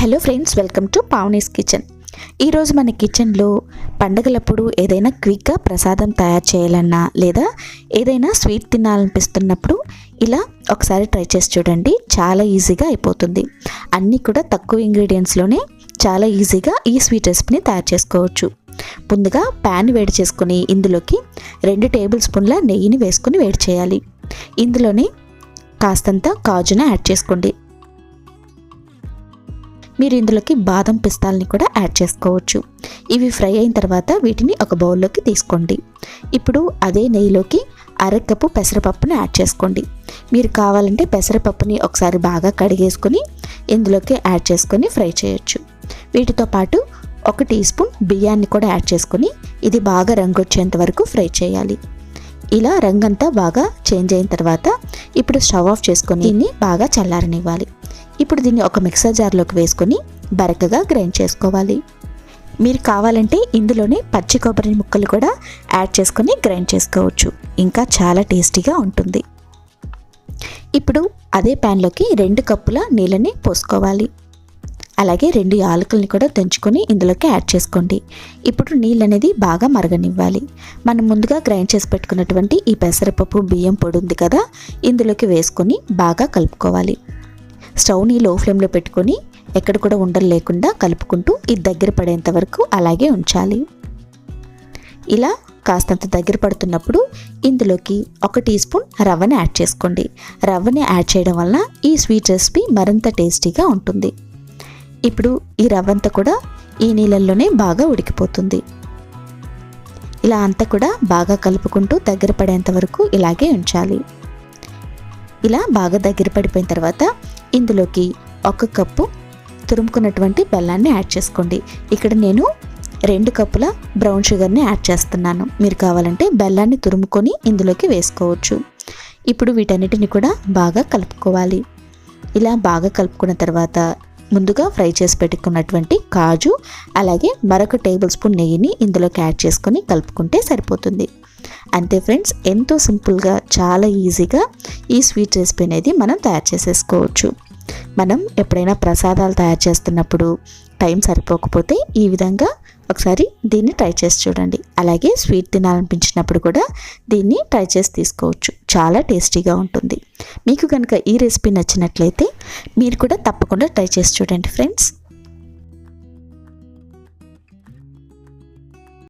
Hello friends welcome to Pavani's kitchen. ఈరోజు మన కిచెన్లో పండగలప్పుడు ఏదైనా క్విక్గా ప్రసాదం తయారు చేయాలన్నా లేదా ఏదైనా స్వీట్ తినాలనిపిస్తున్నప్పుడు ఇలా ఒకసారి ట్రై చేసి చూడండి చాలా ఈజీగా అయిపోతుంది. అన్నీ కూడా తక్కువ ఇంగ్రీడియంట్స్లోనే చాలా ఈజీగా ఈ స్వీట్ రెసిపీని తయారు చేసుకోవచ్చు. ముందుగా ప్యాన్ వేడి చేసుకుని ఇందులోకి రెండు టేబుల్ స్పూన్ల నెయ్యిని వేసుకుని వేడి చేయాలి. ఇందులోనే కాస్తంత కాజును యాడ్ చేసుకోండి. మీరు ఇందులోకి బాదం పిస్తాల్ని కూడా యాడ్ చేసుకోవచ్చు. ఇవి ఫ్రై అయిన తర్వాత వీటిని ఒక బౌల్లోకి తీసుకోండి. ఇప్పుడు అదే నెయ్యిలోకి అరకప్పు పెసరపప్పుని యాడ్ చేసుకోండి. మీరు కావాలంటే పెసరపప్పుని ఒకసారి బాగా కడిగేసుకొని ఇందులోకి యాడ్ చేసుకొని ఫ్రై చేయొచ్చు. వీటితో పాటు ఒక టీ స్పూన్ బియ్యాన్ని కూడా యాడ్ చేసుకొని ఇది బాగా రంగు వచ్చేంత వరకు ఫ్రై చేయాలి. ఇలా రంగంతా బాగా చేంజ్ అయిన తర్వాత ఇప్పుడు స్టవ్ ఆఫ్ చేసుకొని దీన్ని బాగా చల్లారనివ్వాలి. ఇప్పుడు దీన్ని ఒక మిక్సర్ జార్లోకి వేసుకొని బరకగా గ్రైండ్ చేసుకోవాలి. మీరు కావాలంటే ఇందులోనే పచ్చి కొబ్బరి ముక్కలు కూడా యాడ్ చేసుకొని గ్రైండ్ చేసుకోవచ్చు. ఇంకా చాలా టేస్టీగా ఉంటుంది. ఇప్పుడు అదే ప్యాన్లోకి రెండు కప్పుల నీళ్ళని పోసుకోవాలి. అలాగే రెండు యాలకుల్ని కూడా తెంచుకొని ఇందులోకి యాడ్ చేసుకోండి. ఇప్పుడు నీళ్ళు అనేది బాగా మరగనివ్వాలి. మనం ముందుగా గ్రైండ్ చేసి పెట్టుకున్నటువంటి ఈ పెసరపప్పు బియ్యం పొడి ఉంది కదా ఇందులోకి వేసుకొని బాగా కలుపుకోవాలి. స్టవ్ని లో ఫ్లేమ్లో పెట్టుకొని ఎక్కడ కూడా ఉండలు లేకుండా కలుపుకుంటూ ఇది దగ్గర పడేంత వరకు అలాగే ఉంచాలి. ఇలా కాస్తంత దగ్గర పడుతున్నప్పుడు ఇందులోకి ఒక టీ స్పూన్ రవ్వని యాడ్ చేసుకోండి. రవ్వని యాడ్ చేయడం వల్ల ఈ స్వీట్ రెసిపీ మరింత టేస్టీగా ఉంటుంది. ఇప్పుడు ఈ రవ్వంతా కూడా ఈ నీళ్ళల్లోనే బాగా ఉడికిపోతుంది. ఇలా అంతా కూడా బాగా కలుపుకుంటూ దగ్గర పడేంత వరకు ఇలాగే ఉంచాలి. ఇలా బాగా దగ్గర పడిపోయిన తర్వాత ఇందులోకి ఒక కప్పు తురుముకున్నటువంటి బెల్లాన్ని యాడ్ చేసుకోండి. ఇక్కడ నేను రెండు కప్పుల బ్రౌన్ షుగర్ని యాడ్ చేస్తున్నాను. మీరు కావాలంటే బెల్లాన్ని తురుముకొని ఇందులోకి వేసుకోవచ్చు. ఇప్పుడు వీటన్నిటిని కూడా బాగా కలుపుకోవాలి. ఇలా బాగా కలుపుకున్న తర్వాత ముందుగా ఫ్రై చేసి పెట్టుకున్నటువంటి కాజు అలాగే మరొక టేబుల్ స్పూన్ నెయ్యిని ఇందులోకి యాడ్ చేసుకొని కలుపుకుంటే సరిపోతుంది. అంతే ఫ్రెండ్స్ ఎంతో సింపుల్గా చాలా ఈజీగా ఈ స్వీట్ రెసిపీ అనేది మనం తయారు చేసేసుకోవచ్చు. మనం ఎప్పుడైనా ప్రసాదాలు తయారు చేస్తున్నప్పుడు టైం సరిపోకపోతే ఈ విధంగా ఒకసారి దీన్ని ట్రై చేసి చూడండి. అలాగే స్వీట్ తినాలనిపించినప్పుడు కూడా దీన్ని ట్రై చేసి తీసుకోవచ్చు. చాలా టేస్టీగా ఉంటుంది. మీకు కనుక ఈ రెసిపీ నచ్చినట్లయితే మీరు కూడా తప్పకుండా ట్రై చేసి చూడండి ఫ్రెండ్స్.